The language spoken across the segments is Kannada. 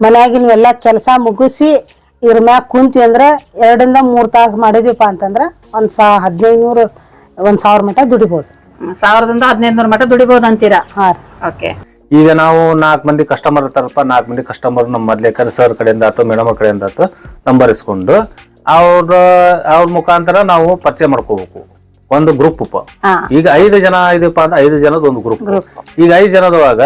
ಮನ್ಯಾಗಿನ ಎಲ್ಲಾ ಕೆಲಸ ಮುಗಿಸಿ ಇದ್ರ ಮ್ಯಾಗ ಕುಂತ್ವಿ ಅಂದ್ರೆ ಎರಡರಿಂದ ಮೂರ್ ತಾಸ್ ಮಾಡಿದ್ವಿಪ್ಪ ಅಂತಂದ್ರ ಒಂದ್ ಸಾ ಹದಿನೈದು ನೂರು ಒಂದ್ ಸಾವಿರ ಮಟ ದುಡಿಬೋದು. ಸಾವಿರದಿಂದ ಹದಿನೈದು ನೂರು ಮಟ್ಟ ದುಡಿಬಹುದು ಅಂತೀರಾ? ಹಾ ಓಕೆ. ಈಗ ನಾವು ನಾಲ್ಕು ಮಂದಿ ಕಸ್ಟಮರ್ ಇರ್ತಾರಪ್ಪ ನಾಲ್ಕು ಮಂದಿ ಕಸ್ಟಮರ್ ನಮ್ಮ ಮೊದಲೇ ಸರ್ ಕಡೆಯಿಂದ ಆಯ್ತು ಮೇಡಮ್ ಕಡೆಯಿಂದ ಆತು ನಂಬರ್ ಇಸ್ಕೊಂಡು ಅವ್ರ ಅವ್ರ ಮುಖಾಂತರ ನಾವು ಪರಿಚಯ ಮಾಡ್ಕೋಬೇಕು. ಒಂದು ಗ್ರೂಪ್. ಈಗ ಐದು ಜನ ಇದಪ್ಪ ಅಂದ್ರೆ ಐದು ಜನದ ಒಂದು ಗ್ರೂಪ್ ಈಗ ಐದು ಜನದವಾಗ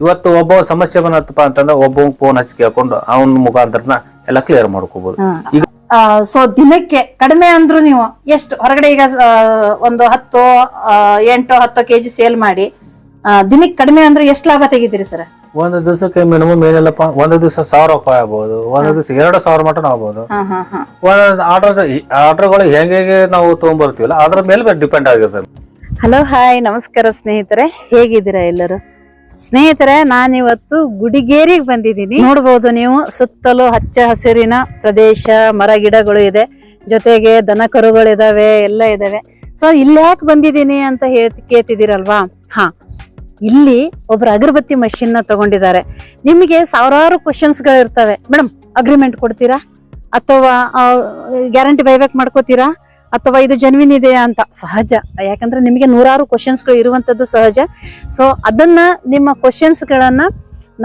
ಇವತ್ತು ಒಬ್ಬ ಸಮಸ್ಯೆ ಬಂದತ್ತಪ್ಪ ಅಂತಂದ್ರೆ ಒಬ್ಬ ಫೋನ್ ಹಚ್ಚಿ ಕೇಳ್ಕೊಂಡು ಅವನ ಮುಖಾಂತರನ ಎಲ್ಲ ಕ್ಲಿಯರ್ ಮಾಡ್ಕೋಬಹುದು ಈಗ ಸೊ ದಿನಕ್ಕೆ ಕಡಿಮೆ ಅಂದ್ರು ನೀವು ಎಷ್ಟು? ಹೊರಗಡೆ ಈಗ ಒಂದು ಹತ್ತು ಎಂಟು ಹತ್ತು ಕೆಜಿ ಸೇಲ್ ಮಾಡಿ ದಿನಕ್ಕೆ ಕಡಿಮೆ ಅಂದ್ರೆ ಎಷ್ಟು ಲಾಭ ತೆಗಿತೀರಿ ಸರ್? ಒಂದು ದಿವಸಕ್ಕೆ ಮಿನಿಮಮ್ ಏನಿಲ್ಲಪ್ಪ ಒಂದು ದಿವಸ ಸಾವಿರ ರೂಪಾಯಿ ಆಗ್ಬೋದು ಒಂದು ದಿವಸ ಎರಡು ಸಾವಿರ ಮಟನ್ ಆಗ್ಬೋದು. ಹಾ ಹಾ ಹಾ. ಆರ್ಡರ್ ಆರ್ಡರ್ಗಳು ಹೆಂಗೆ ಹೇಗೆ ನಾವು ತಗೊಂಡ್ಬರ್ತೀವಲ್ಲ ಅದ್ರ ಮೇಲೆ ಡಿಪೆಂಡ್ ಆಗಿರ್ತದೆ. ಹಲೋ ಹಾಯ್ ನಮಸ್ಕಾರ ಸ್ನೇಹಿತರೆ. ಹೇಗಿದ್ದೀರಾ ಎಲ್ಲರೂ? ಸ್ನೇಹಿತರೆ, ನಾನಿವತ್ತು ಗುಡಿಗೇರಿಗೆ ಬಂದಿದ್ದೀನಿ. ನೋಡ್ಬೋದು ನೀವು, ಸುತ್ತಲೂ ಹಚ್ಚ ಹಸಿರಿನ ಪ್ರದೇಶ, ಮರ ಗಿಡಗಳು ಇದೆ. ಜೊತೆಗೆ ದನ ಕರುಗಳಿದಾವೆ ಎಲ್ಲ ಇದಾವೆ. ಸೊ ಇಲ್ಲಿ ಯಾಕೆ ಬಂದಿದ್ದೀನಿ ಅಂತ ಹೇಳಿ ಕೇಳ್ತಿದ್ದೀರಲ್ವಾ? ಹಾ. ಇಲ್ಲಿ ಒಬ್ರು ಅಗರಬತ್ತಿ ಮಷಿನ್ನ ತಗೊಂಡಿದ್ದಾರೆ. ನಿಮಗೆ ಸಾವಿರಾರು ಕ್ವಶನ್ಸ್ಗಳು ಮೇಡಮ್ ಅಗ್ರಿಮೆಂಟ್ ಕೊಡ್ತೀರಾ? ಅಥವಾ ಗ್ಯಾರಂಟಿ ಬೈಬ್ಯಾಕ್ ಮಾಡ್ಕೋತೀರಾ? ಅಥವಾ ಇದು ಜನ್ವಿನ್ ಇದೆಯಾ ಅಂತ? ಸಹಜ. ಯಾಕಂದ್ರೆ ನಿಮಗೆ ನೂರಾರು ಕ್ವಶನ್ಸ್ಗಳು ಇರುವಂತದ್ದು ಸಹಜ. ಸೊ ಅದನ್ನ ನಿಮ್ಮ ಕ್ವಶನ್ಸ್ಗಳನ್ನ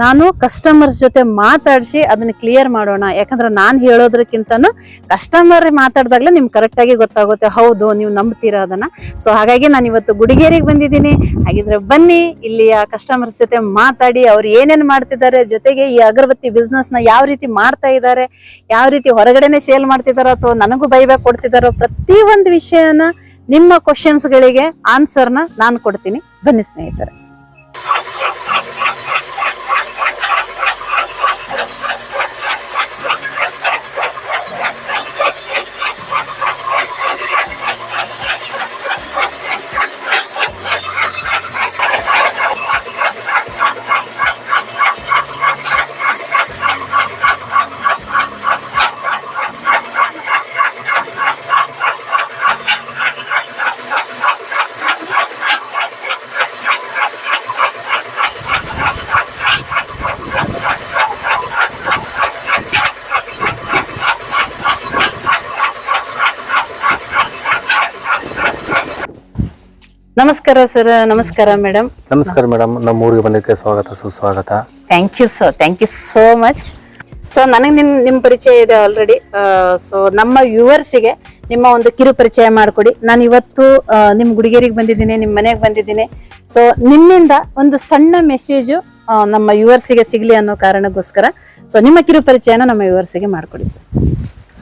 ನಾನು ಕಸ್ಟಮರ್ಸ್ ಜೊತೆ ಮಾತಾಡಿಸಿ ಅದನ್ನ ಕ್ಲಿಯರ್ ಮಾಡೋಣ. ಯಾಕಂದ್ರೆ ನಾನು ಹೇಳೋದ್ರಕ್ಕಿಂತನೂ ಕಸ್ಟಮರ್ ಮಾತಾಡ್ದಾಗ್ಲೇ ನಿಮ್ಗೆ ಕರೆಕ್ಟಾಗಿ ಗೊತ್ತಾಗುತ್ತೆ. ಹೌದು, ನೀವು ನಂಬ್ತೀರಾ ಅದನ್ನ. ಸೊ ಹಾಗಾಗಿ ನಾನು ಇವತ್ತು ಗುಡಿಗೇರಿಗೆ ಬಂದಿದ್ದೀನಿ. ಹಾಗಿದ್ರೆ ಬನ್ನಿ ಇಲ್ಲಿಯ ಕಸ್ಟಮರ್ಸ್ ಜೊತೆ ಮಾತಾಡಿ ಅವ್ರು ಏನೇನು ಮಾಡ್ತಿದ್ದಾರೆ, ಜೊತೆಗೆ ಈ ಅಗರಬತ್ತಿ ಬಿಸ್ನೆಸ್ನ ಯಾವ ರೀತಿ ಮಾಡ್ತಾ ಇದ್ದಾರೆ, ಯಾವ ರೀತಿ ಹೊರಗಡೆನೆ ಸೇಲ್ ಮಾಡ್ತಿದ್ದಾರೋ ಅಥವಾ ನನಗೂ ಬೈಬ್ಯಾಕ್ ಕೊಡ್ತಿದಾರೋ ಪ್ರತಿ ಒಂದು ವಿಷಯನ ನಿಮ್ಮ ಕ್ವಶನ್ಸ್ ಗಳಿಗೆ ಆನ್ಸರ್ನ ನಾನು ಕೊಡ್ತೀನಿ. ಬನ್ನಿ ಸ್ನೇಹಿತರೆ. ನಮಸ್ಕಾರ ಸರ್ ನಮಸ್ಕಾರ ಮೇಡಮ್. ನಮಸ್ಕಾರ ಮೇಡಮ್ ನಮ್ಮ ಊರಿಗೆ ಬಂದಿದ್ದಕ್ಕೆ ಸ್ವಾಗತ ಸುಸ್ವಾಗತ. Thank you sir thank you so much so ನನಗೆ ನಿಮ್ ನಿಮ್ ಪರಿಚಯ ಇದೆ ಆಲ್ರೆಡಿ ಸೊ ನಮ್ಮ ವ್ಯೂವರ್ಸಿಗೆ ನಿಮ್ಮ ಒಂದು ಕಿರು ಪರಿಚಯ ಮಾಡಿಕೊಡಿ. ನಾನು ಇವತ್ತು ನಿಮ್ಮ ನಿಮ್ ಗುಡಿಗೇರಿಗೆ ಬಂದಿದ್ದೀನಿ ನಿಮ್ಮ ಮನೆಗೆ ಬಂದಿದ್ದೀನಿ. ಸೊ ನಿಮ್ಮಿಂದ ಒಂದು ಸಣ್ಣ ಮೆಸೇಜು ನಮ್ಮ ಯುವರ್ಸಿಗೆ ಸಿಗಲಿ ಅನ್ನೋ ಕಾರಣಕ್ಕೋಸ್ಕರ. ಸೊ ನಿಮ್ಮ ಕಿರು ಪರಿಚಯನ ನಮ್ಮ ಯುವರ್ಸಿಗೆ ಮಾಡಿಕೊಡಿ ಸರ್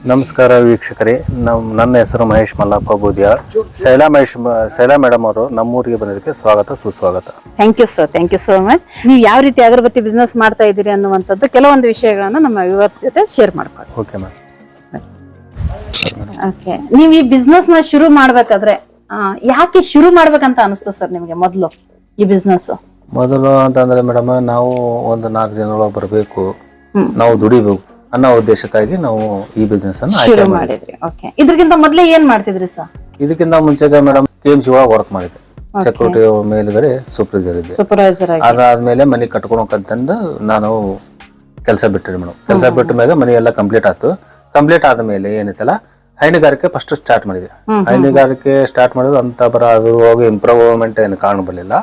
ನಮಸ್ಕಾರ ವೀಕ್ಷಕರೇ. ನಮ್ಮ ನನ್ನ ಹೆಸರು ಮಹೇಶ್ ಮಲ್ಲಪ್ಪ ಬೂದಿಯಾಳ್ ಶೈಲಾ ಮಹೇಶ್ ಶೈಲಾ ಮೇಡಮ್ ಅವರು ನಮ್ಮೂರಿಗೆ ಬಂದಿದ್ದಕ್ಕೆ ಸ್ವಾಗತ ಸುಸ್ವಾಗತ. Thank you sir thank you so much ನೀವು ಯಾವ ರೀತಿ ಅಗರಬತ್ತಿ ಬಿಸ್ನೆಸ್ ಮಾಡ್ತಾ ಇದ್ದೀರಿ ಅನ್ನುವಂಥದ್ದು ಕೆಲವೊಂದು ವಿಷಯಗಳನ್ನು ನಮ್ಮ ವ್ಯೂವರ್ಸ್ ಜೊತೆ ಶೇರ್ ಮಾಡ್ಕೊಳ್ಳಿ ಓಕೆ ಮ್ಯಾಮ್ ಓಕೆ ನೀವು ಈ ಬಿಸ್ನೆಸ್ನ ನ ಶುರು ಮಾಡ್ಬೇಕಾದ್ರೆ ಆ, ಯಾಕೆ ಶುರು ಮಾಡ್ಬೇಕಂತ ಅನಿಸ್ತು ಸರ್ ನಿಮಗೆ ಮೊದಲು ಈ ಬಿಸ್ನೆಸ್ ಮೊದಲು ಅಂತಂದ್ರೆ ಮೇಡಮ್ ನಾವು ಒಂದು ನಾಲ್ಕು ಜನ ಬರಬೇಕು. ನಾವು ದುಡಿಬೇಕು. ಅನ್ನೋ ಉದ್ದೇಶಕ್ಕಾಗಿ ನಾವು ಈ ಬಿಸ್ನೆಸ್ ಅನ್ನು ಆಯ್ಕೆ ಶುರು ಮಾಡಿದ್ವಿ. ಮಾಡಿದ್ರಿ. ಓಕೆ ಇದ್ರಕ್ಕಿಂತ ಮೊದಲೇ ಏನ್ ಮಾಡ್ತಿದ್ರಿ ಸರ್ ಇದಕ್ಕಿಂತ ಮುಂಚೆಗೆ ಮೇಡಮ್ ಕೆ ಎಂ ಒಳಗೆ ವರ್ಕ್ ಮಾಡಿದ್ದೆ. ಸೆಕ್ಯೂರಿಟಿ ಮೇಲ್ಗಡೆ ಸೂಪರ್ವೈಸರ್ ಇದೆ ಸೂಪರ್ವೈಸರ್ ಆಗಿ. ಅದಾದ್ಮೇಲೆ ಮನೆ ಕಟ್ಕೊಳಕಂತಂದು ನಾನು ಕೆಲಸ ಬಿಟ್ಟಿರಿ ಮೇಡಮ್ ಕೆಲಸ ಬಿಟ್ಟ ಮ್ಯಾಗ ಮನೆ ಎಲ್ಲ ಕಂಪ್ಲೀಟ್ ಆಯ್ತು. ಕಂಪ್ಲೀಟ್ ಆದ್ಮೇಲೆ ಏನೈತಲ್ಲ ಹೈನುಗಾರಿಕೆ ಫಸ್ಟ್ ಸ್ಟಾರ್ಟ್ ಮಾಡಿದೆ. ಹೈನುಗಾರಿಕೆ ಸ್ಟಾರ್ಟ್ ಮಾಡಿದ್ರು ಅಂತ ಬರ ಅದು ಹೋಗಿ ಇಂಪ್ರೂವ್ಮೆಂಟ್ ಏನು ಬರಲಿಲ್ಲ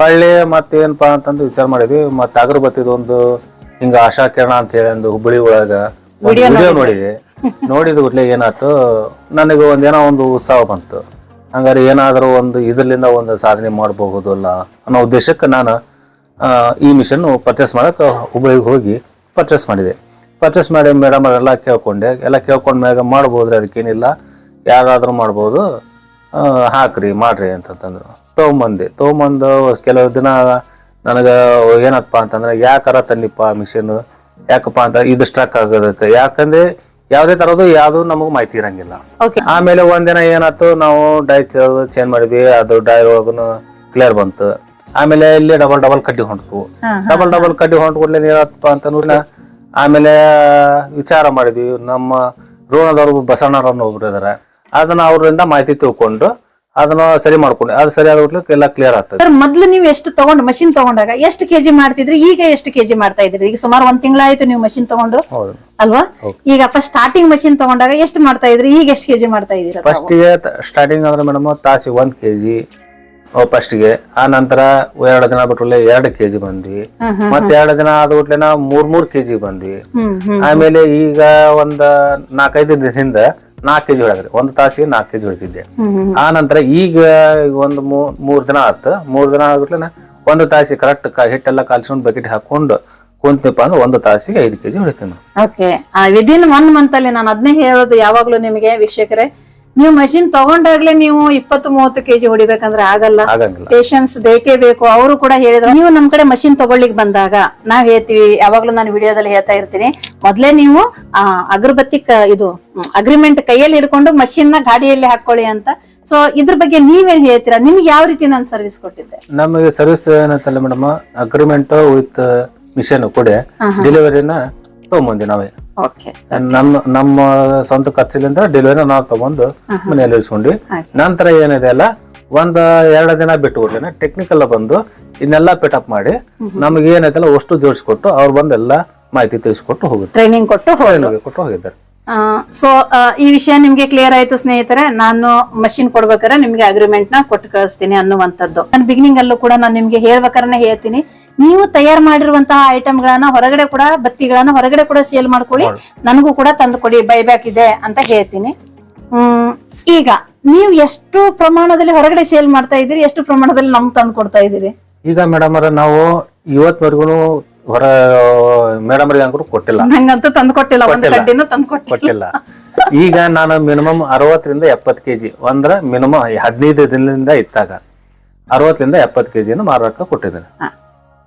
ಹೊಳ್ಳಿ ಮತ್ತೇನಪ್ಪಾ ಅಂತಂದು ವಿಚಾರ ಮಾಡಿದ್ವಿ. ಮತ್ತೆ ಅಗರಬತ್ತಿದ ಒಂದು ಹಿಂಗ ಆಶಾ ಕಿರಣ ಅಂತ ಹೇಳಿ ಒಂದು ಹುಬ್ಬಳ್ಳಿ ಒಳಗ ವಿಡಿಯೋ ನೋಡಿದೆ ನೋಡಿದ ಕೂಡಲೇ ಏನಾಯ್ತು? ನನಗೆ ಒಂದೇನೋ ಒಂದು ಉತ್ಸಾಹ ಬಂತು. ಹಂಗಾರೆ ಏನಾದರೂ ಒಂದು ಇದರಿಂದ ಒಂದು ಸಾಧನೆ ಮಾಡಬಹುದು ಅಲ್ಲ ಅನ್ನೋ ಉದ್ದೇಶಕ್ಕೆ ನಾನು ಈ ಮಿಷನ್ ಪರ್ಚೇಸ್ ಮಾಡೋಕೆ ಹುಬ್ಬಳ್ಳಿಗೆ ಹೋಗಿ ಪರ್ಚೇಸ್ ಮಾಡಿದೆ. ಪರ್ಚೇಸ್ ಮಾಡಿ ಮೇಡಮ್ ಅವರೆಲ್ಲ ಕೇಳ್ಕೊಂಡೆ. ಎಲ್ಲ ಕೇಳ್ಕೊಂಡ್ಮ್ಯಾಗ ಮಾಡ್ಬೋದ್ರಿ ಅದಕ್ಕೇನಿಲ್ಲ. ಯಾರಾದರೂ ಮಾಡ್ಬೋದು. ಹಾಕ್ರಿ ಮಾಡ್ರಿ ಅಂತಂತಂದ್ರು. ತೊಗೊಂಬಂದೆ. ತೊಗೊಂಬಂದು ಕೆಲವು ದಿನ ನನಗೆ ಏನಪ್ಪ ಅಂತಂದ್ರೆ ಯಾಕಾರ ತನ್ನಿಪ್ಪ ಮಿಷನ್ ಯಾಕಪ್ಪ ಅಂತ ಇದು ಸ್ಟ್ರಕ್ ಆಗೋದಕ್ಕೆ? ಯಾಕಂದ್ರೆ ಯಾವುದೇ ತರದ್ದು ಯಾವುದು ನಮಗ್ ಮಾಹಿತಿ ಇರಂಗಿಲ್ಲ. ಆಮೇಲೆ ಒಂದಿನ ಏನಾಯ್ತು ನಾವು ಡೈ ಚೇಂಜ್ ಮಾಡಿದ್ವಿ ಅದು ಡೈ ಒಳಗೂ ಕ್ಲಿಯರ್ ಬಂತು. ಆಮೇಲೆ ಇಲ್ಲಿ ಡಬಲ್ ಡಬಲ್ ಕಡ್ಡಿ ಹೊಂಟ್ತು. ಡಬಲ್ ಡಬಲ್ ಕಡ್ಡಿ ಹೊಂಟ್ಕೊಡ್ಲಿ ಏನಪ್ಪ ಅಂತ ಆಮೇಲೆ ವಿಚಾರ ಮಾಡಿದ್ವಿ. ನಮ್ಮ ರೋಣದವ್ರು ಬಸವಣ್ಣರನ್ನು ಒಬ್ರು ಇದಾರೆ. ಅದನ್ನ ಅವರಿಂದ ಮಾಹಿತಿ ತಿಳ್ಕೊಂಡು ಅದನ್ನ ಸರಿ ಮಾಡ್ಕೊಂಡೆ. ಅದು ಸರಿ ಆದ ಎಲ್ಲ ಕ್ಲಿಯರ್ ಆಗ್ತದೆ. ಸರ್ ಮೊದ್ಲು ನೀವು ಎಷ್ಟು ತಗೊಂಡು ಮಷಿನ್ ತಗೊಂಡಾಗ ಎಷ್ಟು ಕೆಜಿ ಮಾಡ್ತಿದ್ರಿ? ಈಗ ಎಷ್ಟು ಕೆಜಿ ಮಾಡ್ತಾ ಇದ್ರಿ ಈಗ ಸುಮಾರು ಒಂದ್ ತಿಂಗಳಾಯ್ತು ನೀವು ಮಷಿನ್ ತಗೊಂಡು. ಹೌದು. ಅಲ್ವಾ? ಈಗ ಫಸ್ಟ್ ಸ್ಟಾರ್ಟಿಂಗ್ ಮಷಿನ್ ತಗೊಂಡಾಗ ಎಷ್ಟು ಮಾಡ್ತಾ ಇದ್ರಿ? ಈಗ ಎಷ್ಟು ಕೆಜಿ ಮಾಡ್ತಾ ಇದೀರಾ ಫಸ್ಟ್ಗೆ ಸ್ಟಾರ್ಟಿಂಗ್ ಅಂದ್ರೆ ಮೇಡಮ್ ತಾಸಿ ಒಂದ್ ಕೆಜಿ ಫಸ್ಟಿಗೆ ಆ ನಂತರ ಎರಡು ದಿನ ಬಿಟ್ಲೆ ಎರಡು ಕೆಜಿ ಬಂದ್ವಿ. ಮತ್ತೆ ಎರಡು ದಿನ ಆದ ನಾವು ಮೂರ್ ಮೂರ್ ಕೆಜಿ ಬಂದ್ವಿ. ಆಮೇಲೆ ಈಗ ಒಂದ್ ನಾಲ್ಕೈದು ದಿನದಿಂದ ನಾಲ್ಕು ಕೆಜಿ ಹೊಡೆದ್ರಿ. ಒಂದು ತಾಸಿಗೆ ನಾಲ್ಕು ಕೆಜಿ ಹೊಡಿತಿದ್ದೆ. ಆ ನಂತರ ಈಗ ಒಂದು ಮೂರ್ ದಿನ ಆತ. ಮೂರ್ ದಿನ ಆಗ್ಬಿಟ್ಲೆ ಒಂದು ತಾಸಿ ಕರೆಕ್ಟ್ ಹಿಟ್ಟೆಲ್ಲ ಕಾಲ್ಸ್ಕೊಂಡು ಬಕೆಟ್ ಹಾಕೊಂಡು ಕುಂತಪ್ಪ ಅಂದ್ರೆ ಒಂದು ತಾಸಿಗೆ ಐದು ಕೆಜಿ ಹೊಡಿತೀನಿ. ಓಕೆ ವಿದಿನ್ ಒನ್ ಮಂತ್ ಅಲ್ಲಿ ನಾನು ಅದನ್ನೇ ಹೇಳೋದು ಯಾವಾಗ್ಲೂ ನಿಮಗೆ ವೀಕ್ಷಕರೇ. ನೀವು ಮಷಿನ್ ತಗೊಂಡಾಗ್ಲೇ ನೀವು ಇಪ್ಪತ್ತು ಮೂವತ್ತು ಕೆಜಿ ಹೊಡಿಬೇಕಂದ್ರೆ ಆಗಲ್ಲ. ಆಗಂಗಿಲ್ಲ. ಪೇಷನ್ಸ್ ಬೇಕೇ ಬೇಕು. ಅವರು ಕೂಡ ಹೇಳಿದ್ರು ನೀವು ನಮ್ ಕಡೆ ಮಷಿನ್ ತಗೊಳ್ಳಿಕ್ ಬಂದಾಗ ನಾವ್ ಹೇಳ್ತೀವಿ ಯಾವಾಗ್ಲೂ ನಾನು ವಿಡಿಯೋದಲ್ಲಿ ಹೇಳ್ತಾ ಇರ್ತೀನಿ ಮೊದ್ಲೇ ನೀವು ಅಗರಬತ್ತಿ ಕ- ಇದು ಅಗ್ರಿಮೆಂಟ್ ಕೈಯಲ್ಲಿ ಹಿಡ್ಕೊಂಡು ಮಷಿನ್ನ ಗಾಡಿಯಲ್ಲಿ ಹಾಕೊಳ್ಳಿ ಅಂತ. ಸೊ ಇದ್ರ ಬಗ್ಗೆ ನೀವೇನ್ ಹೇಳ್ತೀರಾ? ನಿಮ್ಗೆ ಯಾವ ರೀತಿ ನಾನು ಸರ್ವಿಸ್ ಕೊಟ್ಟಿದ್ದೆ? ನಮಗೆ ಸರ್ವಿಸ್ ಏನಂತಲ್ಲ ಮೇಡಮ್ ಅಗ್ರಿಮೆಂಟ್ ವಿತ್ ಮಿಷನ್ ಕೂಡ ಡೆಲಿವರಿನ ತಗೊಂಬಂದಿ ನಾವೇ. ನಮ್ಮ ನಮ್ಮ ಸ್ವಂತ ಖರ್ಚಿಲಿಂದ ಡೆಲಿವರಿ ನಾವು ತಗೊಂಡು ಮನೆಯಲ್ಲಿ ಇಳಿಸ್ಕೊಂಡ್ವಿ. ನಂತರ ಏನಿದೆ ಅಲ್ಲ ಒಂದ್ ಎರಡು ದಿನ ಬಿಟ್ಟು ಬಿಡ್ಲೇನೆ ಟೆಕ್ನಿಕಲ್ ಬಂದು ಇನ್ನೆಲ್ಲ ಪಿಟಪ್ ಮಾಡಿ ನಮಗೆ ಏನೈತಲ್ಲ ಅಷ್ಟು ಜೋಡಿಸ್ಕೊಟ್ಟು ಅವ್ರು ಬಂದು ಎಲ್ಲ ಮಾಹಿತಿ ತಿಳಿಸ್ಕೊಟ್ಟು ಹೋಗುತ್ತೆ ಟ್ರೈನಿಂಗ್ ಕೊಟ್ಟು ಕೊಟ್ಟು ಹೋಗಿದ್ದಾರೆ. ಸೊ ಈ ವಿಷಯ ನಿಮ್ಗೆ ಕ್ಲಿಯರ್ ಆಯ್ತು ಸ್ನೇಹಿತರೆ. ನಾನು ಮಷಿನ್ ಕೊಡ್ಬೇಕಾರೆ ನಿಮ್ಗೆ ಅಗ್ರಿಮೆಂಟ್ನ ಕೊಟ್ಟು ಕಳಿಸ್ತೀನಿ ಅನ್ನುವಂಥದ್ದು. ನಾನು ಬಿಗಿನಿಂಗ್ ಅಲ್ಲೂ ಕೂಡ ನಾನು ನಿಮ್ಗೆ ಹೇಳ್ಬೇಕಾರೆ ಹೇಳ್ತೀನಿ. ನೀವು ತಯಾರು ಮಾಡಿರುವಂತಹ ಐಟಮ್ ಗಳನ್ನ ಹೊರಗಡೆ ಕೂಡ ಬತ್ತಿಗಳನ್ನ ಹೊರಗಡೆ ಕೂಡ ಸೇಲ್ ಮಾಡ್ಕೊಳ್ಳಿ. ನನಗೂ ಕೂಡ ತಂದು ಕೊಡಿ ಬೈಬ್ಯಾಕ್ ಇದೆ ಅಂತ ಹೇಳ್ತೀನಿ. ಹ್ಮ್ ಈಗ ನೀವು ಎಷ್ಟು ಪ್ರಮಾಣದಲ್ಲಿ ಹೊರಗಡೆ ಸೇಲ್ ಮಾಡ್ತಾ ಇದ್ದೀರಿ ಎಷ್ಟು ಪ್ರಮಾಣದಲ್ಲಿ ನಮ್ಗೆ ತಂದು ಕೊಡ್ತಾ ಇದ್ದೀರಿ? ಈಗ ಮೇಡಮ್ ನಾವು ಇವತ್ವರೆಗೂ ಹೊರ ಮೇಡಮ್ ಅವ್ರಿಗೂ ಅಂಕರು ಕೊಟ್ಟಿಲ್ಲ. ನಂಗಂತೂ ತಂದು ಕೊಟ್ಟಿಲ್ಲ ಒಂದು ಕೊಟ್ಟಿಲ್ಲ. ಕಡ್ಡಿನೂ ತಂದು ಕೊಟ್ಟಿಲ್ಲ. ಕೊಟ್ಟಿಲ್ಲ. ಈಗ ನಾನು ಮಿನಿಮಮ್ ಅರವತ್ತರಿಂದ ಎಪ್ಪತ್ತು ಕೆಜಿ ಅಂದ್ರ ಮಿನಿಮಮ್ ಹದಿನೈದು ದಿನದಿಂದ ಇತ್ತಾಗ ಅರವತ್ತರಿಂದ ಎಪ್ಪತ್ತು ಕೆಜಿನ ಮಾರಾಟ ಕೊಟ್ಟಿದ್ದೇನೆ. ಹಾ.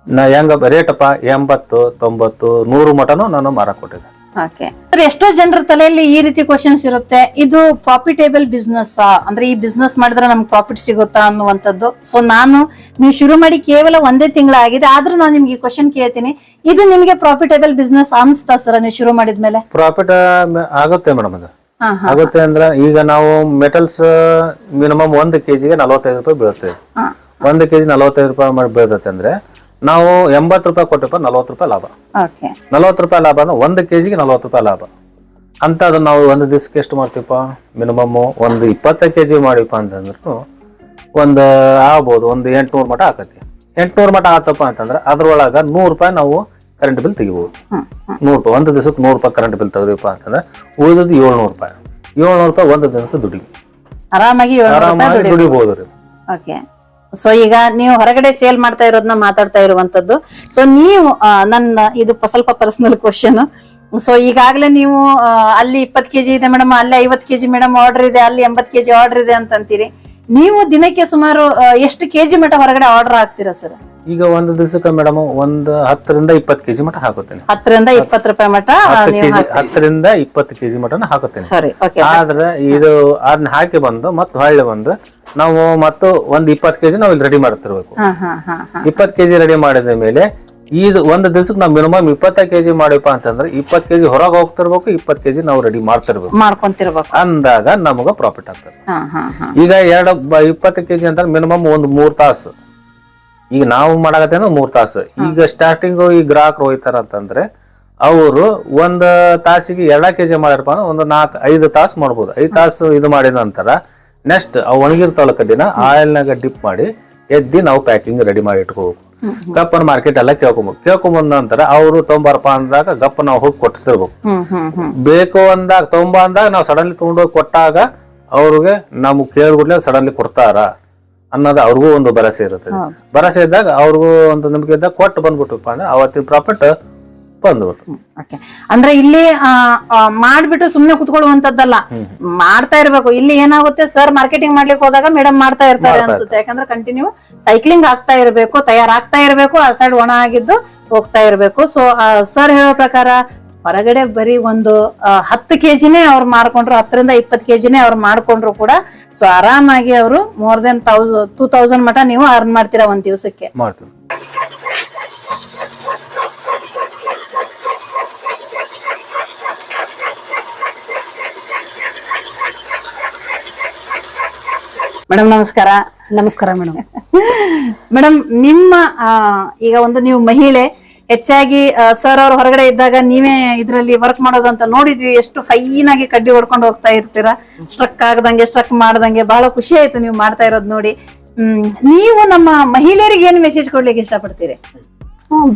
ನಾ ಹೆಂಗ ರೇಟಪ್ಪ ಎಂಬತ್ತು ತೊಂಬತ್ತು ನೂರು ಮಟನು ನಾನು ಮಾರಾಟ ಕೊಟ್ಟಿದ್ದೆ ಓಕೆ ಎಷ್ಟೋ ಜನರ ತಲೆಯಲ್ಲಿ ಈ ರೀತಿ ಕ್ವಶನ್ಸ್ ಇರುತ್ತೆ. ಇದು ಪ್ರಾಫಿಟೇಬಲ್ ಬಿಸ್ನೆಸ್ ಅಂದ್ರೆ ಈ ಬಿಸ್ನೆಸ್ ಮಾಡಿದ್ರೆ ನಮ್ಗೆ ಪ್ರಾಫಿಟ್ ಸಿಗುತ್ತಾ ಅನ್ನುವಂಥದ್ದು. ಸೊ ನಾನು ನೀವು ಶುರು ಮಾಡಿ ಕೇವಲ ಒಂದೇ ತಿಂಗಳಾಗಿದೆ. ಆದ್ರೂ ನಾನು ನಿಮ್ಗೆ ಈ ಕ್ವಶನ್ ಕೇಳ್ತೀನಿ. ಇದು ನಿಮ್ಗೆ ಪ್ರಾಫಿಟೇಬಲ್ ಬಿಸ್ನೆಸ್ ಅನ್ಸ್ತಾ ಸರ್ ನೀವು ಶುರು ಮಾಡಿದ್ಮೇಲೆ? ಪ್ರಾಫಿಟ್ ಆಗುತ್ತೆ ಮೇಡಮ್ ಅದು. ಆಗುತ್ತೆ ಅಂದ್ರೆ ಈಗ ನಾವು ಮೆಟಲ್ಸ್ ಮಿನಿಮಮ್ ಒಂದು ಕೆಜಿಗೆ ನಲವತ್ತೈದು ರೂಪಾಯಿ ಬೀಳುತ್ತೆ. ಒಂದು ಕೆಜಿ ನಲವತ್ತೈದು ರೂಪಾಯಿ ಮಾಡಿ ಬೀಳುತ್ತೆ ಅಂದ್ರೆ ನಾವು ಎಂಬತ್ತು ರೂಪಾಯಿ ಕೊಟ್ಟಪ್ಪ ನಲವತ್ತು ರೂಪಾಯಿ ಲಾಭ. ಓಕೆ ನಲವತ್ತು ರೂಪಾಯಿ ಲಾಭ ಅಂದ್ರೆ ಒಂದು ಕೆಜಿಗೆ ನಲವತ್ತು ರೂಪಾಯಿ ಲಾಭ. ಅಂತ ಅದನ್ನ ನಾವು ಒಂದು ದಿವಸಕ್ಕೆ ಎಷ್ಟು ಮಾಡ್ತೀವಪ್ಪ ಮಿನಿಮಮ್ ಒಂದು ಇಪ್ಪತ್ತು ಕೆ ಜಿ ಮಾಡಿಪ್ಪ ಅಂತಂದ್ರು ಒಂದು ಆಗ್ಬೋದು ಒಂದು ಎಂಟ್ನೂರು ಮಟ ಆಕತಿ. ಎಂಟ್ನೂರು ಮಟ ಆತಪ್ಪ ಅಂತಂದ್ರೆ ಅದ್ರೊಳಗೆ ನೂರು ರೂಪಾಯಿ ನಾವು ಕರೆಂಟ್ ಬಿಲ್ ತೆಗಿಬೋದು. ನೂರು ರೂಪಾಯಿ ಒಂದು ದಿವಸಕ್ಕೆ ನೂರು ರೂಪಾಯಿ ಕರೆಂಟ್ ಬಿಲ್ ತೆಗೆದಿಪ್ಪ ಅಂತಂದ್ರೆ ಉಳಿದದ್ದು ಏಳ್ನೂರು ರೂಪಾಯಿ. ಏಳ್ನೂರು ರೂಪಾಯಿ ಒಂದು ದಿನಕ್ಕೆ ದುಡಿ ಆರಾಮಾಗಿ ಆರಾಮಾಗಿ ದುಡಿಬೋದು. ರೀ. ಓಕೆ ಸೊ ಈಗ ನೀವು ಹೊರಗಡೆ ಸೇಲ್ ಮಾಡ್ತಾ ಇರೋದನ್ನ ಮಾತಾಡ್ತಾ ಇರುವಂತದ್ದು. ಸೊ ನೀವು ನನ್ನ, ಇದು ಸ್ವಲ್ಪ ಪರ್ಸನಲ್ ಕ್ವಶನ್ ಸೊ ಈಗಾಗಲೇ ನೀವು ಅಲ್ಲಿ ಇಪ್ಪತ್ತು ಕೆಜಿ ಇದೆ ಮೇಡಮ್ ಅಲ್ಲಿ ಐವತ್ತು ಕೆಜಿ ಮೇಡಮ್ ಆರ್ಡರ್ ಇದೆ, ಅಲ್ಲಿ ಎಂಬತ್ತು ಕೆಜಿ ಆರ್ಡರ್ ಇದೆ ಅಂತ ಅಂತೀರಿ ನೀವು ದಿನಕ್ಕೆ ಸುಮಾರು ಎಷ್ಟು ಕೆಜಿ ಮಟ್ಟ ಹೊರಗಡೆ ಆರ್ಡರ್ ಆಗ್ತೀರಾ ಸರ್ ಈಗ ಒಂದು ದಿವಸಕ್ಕೆ ಮೇಡಮ್ ಒಂದು ಹತ್ತರಿಂದ ಇಪ್ಪತ್ತು ಕೆಜಿ ಮಟ ಹಾಕುತ್ತೇನೆ. ಹತ್ತರಿಂದ ಇಪ್ಪತ್ತು ರೂಪಾಯಿ ಮಟ್ಟ ಹತ್ತು ನೀವು ಕೆಜಿ ಹತ್ತರಿಂದ ಇಪ್ಪತ್ತು ಕೆಜಿ ಮಟನ ಹಾಕುತ್ತೇನೆ. ಸರಿ ಓಕೆ ಆದ್ರೆ ಇದು ಅದನ್ನ ಹಾಕಿ ಬಂದು ಮತ್ತೆ ಹೊಳ್ಳಿ ಬಂದು ನಾವು ಮತ್ತು ಒಂದ್ ಇಪ್ಪತ್ತು ಕೆಜಿ ನಾವು ಇಲ್ಲಿ ರೆಡಿ ಮಾಡ್ತಿರ್ಬೇಕು. ಹಾ ಹಾ ಹಾ ಹಾ. ಇಪ್ಪತ್ತು ಕೆಜಿ ರೆಡಿ ಮಾಡಿದ ಮೇಲೆ ಇದು ಒಂದು ದಿವಸಕ್ಕೆ ನಾವು ಮಿನಿಮಮ್ ಇಪ್ಪತ್ತ ಕೆಜಿ ಮಾಡಿಪ್ಪ ಅಂತಂದ್ರೆ ಇಪ್ಪತ್ತು ಕೆಜಿ ಹೊರಗೆ ಹೋಗ್ತಿರ್ಬೇಕು ಇಪ್ಪತ್ತು ಕೆಜಿ ನಾವು ರೆಡಿ ಮಾಡ್ತಿರ್ಬೇಕು. ಮಾಡ್ಕೊಂತಿರ್ಬೇಕು. ಅಂದಾಗ ನಮಗ ಪ್ರಾಫಿಟ್ ಆಗ್ತದೆ. ಈಗ ಎರಡು ಇಪ್ಪತ್ತು ಕೆಜಿ ಅಂತ ಮಿನಿಮಮ್ ಒಂದು ಮೂರ್ ತಾಸು. ಈಗ ನಾವು ಮಾಡಕತ್ತೇನೋ ಮೂರ್ ತಾಸು. ಈಗ ಸ್ಟಾರ್ಟಿಂಗ್ ಈ ಗ್ರಾಹಕರು ಹೋಯ್ತಾರ ಅಂತಂದ್ರೆ ಅವರು ಒಂದ್ ತಾಸಿಗೆ ಎರಡ ಕೆಜಿ ಮಾಡಿರಪ್ಪ ಅಂದ್ರೆ ಒಂದು ನಾಲ್ಕು ಐದು ತಾಸು ಮಾಡ್ಬೋದು. ಐದು ತಾಸು ಇದು ಮಾಡಿದ ನಂತರ ನೆಕ್ಸ್ಟ್ ಅವು ಒಣಗಿರ್ತಾವಲ್ಲ ಕಡ್ಡಿನ ಆಯಿಲ್ನಾಗ ಡಿಪ್ ಮಾಡಿ ಎದ್ದಿ ನಾವು ಪ್ಯಾಕಿಂಗ್ ರೆಡಿ ಮಾಡಿ ಇಟ್ಕೋಬೇಕು. ಗಪ್ಪನ ಮಾರ್ಕೆಟ್ ಎಲ್ಲ ಕೇಳ್ಕೊಬೇಕು ಕೇಳ್ಕೊಂಬಂದ. ನಂತರ ಅವರು ತೊಂಬಾರಪ್ಪ ಅಂದಾಗ ಗಪ್ಪ ನಾವು ಹೋಗಿ ಕೊಟ್ಟಿರ್ಬೇಕು. ಬೇಕು ಅಂದಾಗ ತೊಂಬ ಅಂದಾಗ ನಾವು ಸಡನ್ಲಿ ತಗೊಂಡೋಗಿ ಕೊಟ್ಟಾಗ ಅವ್ರಿಗೆ ನಮ್ಗೆ ಕೇಳಿದ್ಬಿಡ್ಲೆ ಸಡನ್ಲಿ ಕೊಡ್ತಾರ ಅನ್ನೋದು ಅವ್ರಿಗೂ ಒಂದು ಭರವಸೆ ಇರುತ್ತೆ. ಭರವಸೆ ಇದ್ದಾಗ ಅವ್ರಿಗೂ ಒಂದು ನಂಬಿಕೆ ಇದ್ದಾಗ ಕೊಟ್ಟು ಬಂದ್ಬಿಟ್ಟಪ್ಪ ಅಂದ್ರೆ ಅವತ್ತಿನ ಪ್ರಾಫಿಟ್ ಬಂದ್ಬಿಡ್ತು ಓಕೆ ಅಂದ್ರೆ ಇಲ್ಲಿ ಮಾಡ್ಬಿಟ್ಟು ಸುಮ್ನೆ ಕುತ್ಕೊಳ್ಳುವಂತದ್ದಲ್ಲ ಮಾಡ್ತಾ ಇರ್ಬೇಕು. ಇಲ್ಲಿ ಏನಾಗುತ್ತೆ? ಸರ್ ಮಾರ್ಕೆಟಿಂಗ್ ಮಾಡ್ಲಿಕ್ಕೆ ಹೋದಾಗ ಮೇಡಮ್ ಮಾಡ್ತಾ ಇರ್ತಾರೆ ಅನ್ಸುತ್ತೆ. ಯಾಕಂದ್ರೆ ಕಂಟಿನ್ಯೂ ಸೈಕ್ಲಿಂಗ್ ಆಗ್ತಾ ಇರ್ಬೇಕು ತಯಾರಾಗ್ತಾ ಇರ್ಬೇಕು ಆ ಸೈಡ್ ಒಣ ಆಗಿದ್ದು ಹೋಗ್ತಾ ಇರ್ಬೇಕು. ಸೊ ಸರ್ ಹೇಳೋ ಪ್ರಕಾರ ಹೊರಗಡೆ ಬರೀ ಒಂದು ಹತ್ತು ಕೆ ಕೆಜಿನೇ ಅವ್ರು ಮಾಡ್ಕೊಂಡ್ರು ಹತ್ತರಿಂದ ಇಪ್ಪತ್ತು ಕೆಜಿನೇ ಅವ್ರು ಮಾಡ್ಕೊಂಡ್ರು ಕೂಡ. ಸೊ ಆರಾಮಾಗಿ ಅವರು more than thousand two thousand ಮಟ ನೀವು ಅರ್ನ್ ಮಾಡ್ತೀರಾ ಒಂದ್ ದಿವಸಕ್ಕೆ. ಮೇಡಮ್ ನಮಸ್ಕಾರ. ನಮಸ್ಕಾರ ಮೇಡಮ್. ಮೇಡಮ್ ನಿಮ್ಮ ಈಗ ಒಂದು ನೀವು ಮಹಿಳೆ ಹೆಚ್ಚಾಗಿ ಸರ್ ಅವ್ರ ಹೊರಗಡೆ ಇದ್ದಾಗ ನೀವೇ ಇದರಲ್ಲಿ ವರ್ಕ್ ಮಾಡೋದು ಅಂತ ನೋಡಿದ್ವಿ. ಎಷ್ಟು ಫೈನ್ ಆಗಿ ಕಡ್ಡಿ ಹೊಡ್ಕೊಂಡು ಹೋಗ್ತಾ ಇರ್ತೀರಾ? ಸ್ಟ್ರಕ್ ಆಗದಂಗೆ ಸ್ಟ್ರಕ್ ಮಾಡ್ದಂಗೆ ಬಹಳ ಖುಷಿ ಆಯ್ತು ನೀವು ಮಾಡ್ತಾ ಇರೋದು ನೋಡಿ. ಹ್ಮ್ ನೀವು ನಮ್ಮ ಮಹಿಳೆಯರಿಗೆ ಏನು ಮೆಸೇಜ್ ಕೊಡ್ಲಿಕ್ಕೆ ಇಷ್ಟಪಡ್ತೀರಿ?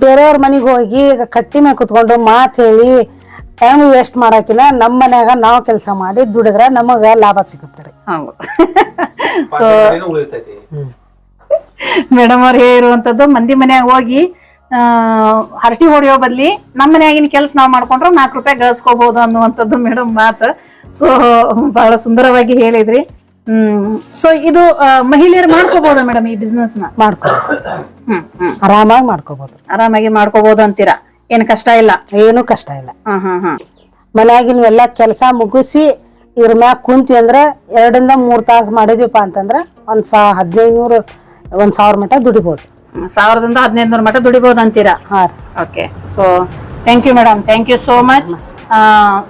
ಬೇರೆಯವ್ರ ಮನೆಗೆ ಹೋಗಿ ಈಗ ಕಟ್ಟಿ ಮೇಲೆ ಕುತ್ಕೊಂಡು ಮಾತು ಹೇಳಿ ಟೈಮ್ ವೇಸ್ಟ್ ಮಾಡೋಕಿಲ್ಲ ನಮ್ಮ ಮನ್ಯಾಗ ನಾವು ಕೆಲಸ ಮಾಡಿ ದುಡಿದ್ರೆ ನಮಗ ಲಾಭ ಸಿಗುತ್ತೆ ರೀ. ಹೌದು. ಸೊ ಮೇಡಮ್ ಅವ್ರು ಹೇಳಿರುವಂತದ್ದು ಮಂದಿ ಮನ್ಯಾಗ ಹೋಗಿ ಆ, ಹರಟಿ ಹೊಡೆಯೋ ಬದ್ಲಿ ನಮ್ಮ ಮನ್ಯಾಗಿನ ಕೆಲಸ ನಾವ್ ಮಾಡ್ಕೊಂಡ್ರೆ ನಾಲ್ಕು ರೂಪಾಯಿ ಗಳಿಸ್ಕೋಬಹುದು ಅನ್ನುವಂಥದ್ದು ಮೇಡಮ್ ಮಾತು. ಸೊ ಬಹಳ ಸುಂದರವಾಗಿ ಹೇಳಿದ್ರಿ. ಹ್ಮ್. ಸೊ ಇದು ಆ, ಮಹಿಳೆಯರು ಮಾಡ್ಕೋಬಹುದಾ ಮೇಡಮ್ ಈ ಬಿಸ್ನೆಸ್ನ? ಮಾಡ್ಕೊ ಹ್ಮ್ ಹ್ಮ್. ಆರಾಮಾಗಿ ಮಾಡ್ಕೋಬಹುದು ಆರಾಮಾಗಿ ಮಾಡ್ಕೋಬಹುದು ಅಂತೀರಾ? ಏನ್ ಕಷ್ಟ ಇಲ್ಲ? ಏನು ಕಷ್ಟ ಇಲ್ಲ. ಎಲ್ಲ ಕೆಲಸ ಮುಗಿಸಿ ಇದ್ರ ಮ್ಯಾಗ ಕುಂತ್ವಿ ಅಂದ್ರೆ ಎರಡರಿಂದ ಮೂರ್ ತಾಸು ಮಾಡಿದ್ವಿಪ್ಪ ಅಂತಂದ್ರ ಒಂದ್ ಸಾ ಹದಿನೈದು ನೂರು ಒಂದ್ ಸಾವಿರ ಮಟ ದುಡಿಬೋದು. ಹ್ಮ್. ಸಾವಿರದಿಂದ ಹದಿನೈದು ನೂರು ಮಟ್ಟ ದುಡಿಬಹುದು ಅಂತೀರಾ? ಹಾ ರೀ. Okay so thank you madam thank you so much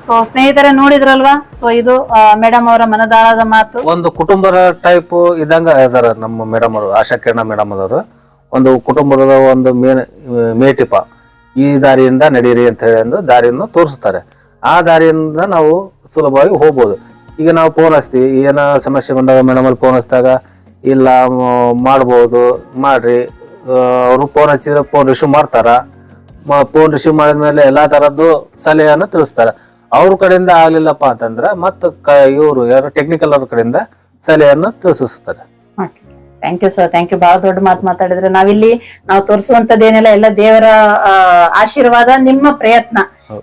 so ಸ್ನೇಹಿತರೆ ನೋಡಿದ್ರಲ್ವಾ? ಸೊ ಇದು ಮೇಡಮ್ ಅವರ ಮನದಾಳದ ಮಾತು. ಒಂದು ಕುಟುಂಬದ ಟೈಪ್ ಇದಂಗ ಇದಾರ ನಮ್ಮ ಮೇಡಮ್ ಅವರು ಆಶಾ ಕಿರಣ ಮೇಡಮ್ ಅದವರು. ಒಂದು ಕುಟುಂಬದ ಒಂದು ಮೇನ್ ಮೇಟಿಪ. ಈ ದಾರಿಯಿಂದ ನಡೀರಿ ಅಂತ ಹೇಳಿ ಒಂದು ದಾರಿಯನ್ನು ತೋರಿಸ್ತಾರೆ ಆ ದಾರಿಯಿಂದ ನಾವು ಸುಲಭವಾಗಿ ಹೋಗ್ಬೋದು. ಈಗ ನಾವು ಫೋನ್ ಹಚ್ತೀವಿ. ಏನೋ ಸಮಸ್ಯೆ ಬಂದಾಗ ಮೇಡಮ್ ಅಲ್ಲಿ ಫೋನ್ ಹಚ್ಚಿದಾಗ, ಇಲ್ಲ ಮಾಡ್ಬೋದು, ಮಾಡ್ರಿ. ಅವರು ಫೋನ್ ಹಚ್ಚಿದ್ರೆ ಫೋನ್ ರಿಸೀವ್ ಮಾಡ್ತಾರ? ಫೋನ್ ರಿಸೀವ್ ಮಾಡಿದ್ಮೇಲೆ ಎಲ್ಲಾ ತರದ್ದು ಸಲಹೆಯನ್ನು ತಿಳಿಸ್ತಾರೆ. ಅವ್ರ ಕಡೆಯಿಂದ ಆಗ್ಲಿಲ್ಲಪ್ಪ ಅಂತಂದ್ರೆ ಮತ್ತ ಇವರು ಯಾರು ಟೆಕ್ನಿಕಲ್ ಅವ್ರ ಕಡೆಯಿಂದ ಸಲಹೆಯನ್ನು ತಿಳಿಸಿಸ್ತಾರೆ. Thank you sir thank you ಬಹಳ ದೊಡ್ಡ ಮಾತು ಮಾತಾಡಿದ್ರೆ ನಾವಿಲ್ಲಿ ನಾವು ತೋರಿಸುವಂತದ್ದೇನೆಲ್ಲ ಎಲ್ಲ ದೇವರ ಆಶೀರ್ವಾದ ನಿಮ್ಮ ಪ್ರಯತ್ನ.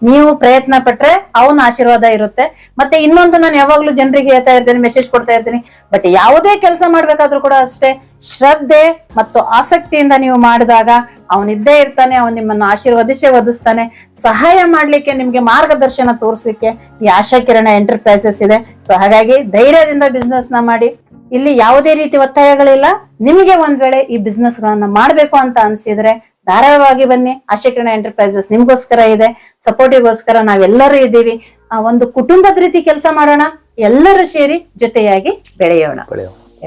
ನೀವು ಪ್ರಯತ್ನ ಪಟ್ರೆ ಅವನ ಆಶೀರ್ವಾದ ಇರುತ್ತೆ. ಮತ್ತೆ ಇನ್ನೊಂದು ನಾನು ಯಾವಾಗ್ಲೂ ಜನರಿಗೆ ಹೇಳ್ತಾ ಇರ್ತೇನೆ ಮೆಸೇಜ್ ಕೊಡ್ತಾ ಇರ್ತೀನಿ. ಬಟ್ ಯಾವುದೇ ಕೆಲಸ ಮಾಡ್ಬೇಕಾದ್ರೂ ಕೂಡ ಅಷ್ಟೇ ಶ್ರದ್ಧೆ ಮತ್ತು ಆಸಕ್ತಿಯಿಂದ ನೀವು ಮಾಡಿದಾಗ ಅವನಿದ್ದೇ ಇರ್ತಾನೆ ಅವನ್ ನಿಮ್ಮನ್ನ ಆಶೀರ್ವದಿಸೇ ಒದಿಸ್ತಾನೆ ಸಹಾಯ ಮಾಡ್ಲಿಕ್ಕೆ ನಿಮ್ಗೆ ಮಾರ್ಗದರ್ಶನ ತೋರಿಸ್ಲಿಕ್ಕೆ ಈ ಆಶಾ ಕಿರಣ ಎಂಟರ್ಪ್ರೈಸಸ್ ಇದೆ. ಸೊ ಹಾಗಾಗಿ ಧೈರ್ಯದಿಂದ ಬಿಸ್ನೆಸ್ನ ಮಾಡಿ. ಇಲ್ಲಿ ಯಾವುದೇ ರೀತಿ ಒತ್ತಾಯಗಳಿಲ್ಲ. ನಿಮಗೆ ಒಂದ್ ವೇಳೆ ಈ ಬಿಸ್ನೆಸ್ ಗಳನ್ನ ಮಾಡ್ಬೇಕು ಅಂತ ಅನ್ಸಿದ್ರೆ ಧಾರಾಳವಾಗಿ ಬನ್ನಿ. ಆಶಕಿರಣ ಎಂಟರ್ಪ್ರೈಸಸ್ ನಿಮ್ಗೋಸ್ಕರ ಇದೆ. ಸಪೋರ್ಟಿಗೋಸ್ಕರ ನಾವೆಲ್ಲರೂ ಇದ್ದೀವಿ. ಆ ಒಂದು ಕುಟುಂಬದ ರೀತಿ ಕೆಲಸ ಮಾಡೋಣ. ಎಲ್ಲರೂ ಸೇರಿ ಜೊತೆಯಾಗಿ ಬೆಳೆಯೋಣ.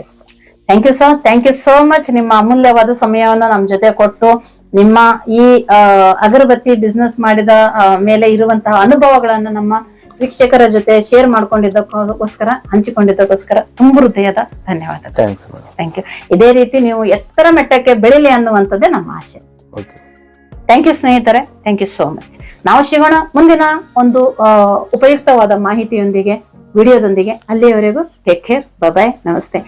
Yes thank you sir thank you so much ನಿಮ್ಮ ಅಮೂಲ್ಯವಾದ ಸಮಯವನ್ನು ನಮ್ಮ ಜೊತೆ ಕೊಟ್ಟು ನಿಮ್ಮ ಈ ಅಗರಬತ್ತಿ ಬಿಸ್ನೆಸ್ ಮಾಡಿದ ಮೇಲೆ ಇರುವಂತಹ ಅನುಭವಗಳನ್ನು ನಮ್ಮ ವೀಕ್ಷಕರ ಜೊತೆ ಶೇರ್ ಮಾಡ್ಕೊಂಡಿದ್ದಕ್ಕೋಸ್ಕರ ಹಂಚಿಕೊಂಡಿದ್ದಕ್ಕೋಸ್ಕರ ತುಂಬ ಹೃದಯದ ಧನ್ಯವಾದ ಥ್ಯಾಂಕ್ಸ್ ಮೇಡಮ್ ಥ್ಯಾಂಕ್ ಯು ಇದೇ ರೀತಿ ನೀವು ಎತ್ತರ ಮಟ್ಟಕ್ಕೆ ಬೆಳಿಲಿ ಅನ್ನುವಂಥದ್ದೇ ನಮ್ಮ ಆಶೆ ಓಕೆ ಥ್ಯಾಂಕ್ ಯು ಸ್ನೇಹಿತರೆ. ಥ್ಯಾಂಕ್ ಯು ಸೋ ಮಚ್ ನಾವು ಸಿಗೋಣ ಮುಂದಿನ ಒಂದು ಉಪಯುಕ್ತವಾದ ಮಾಹಿತಿಯೊಂದಿಗೆ ವಿಡಿಯೋದೊಂದಿಗೆ ಅಲ್ಲಿಯವರೆಗೂ ಟೇಕ್ ಕೇರ್ ಬಾಯ್ ನಮಸ್ತೆ.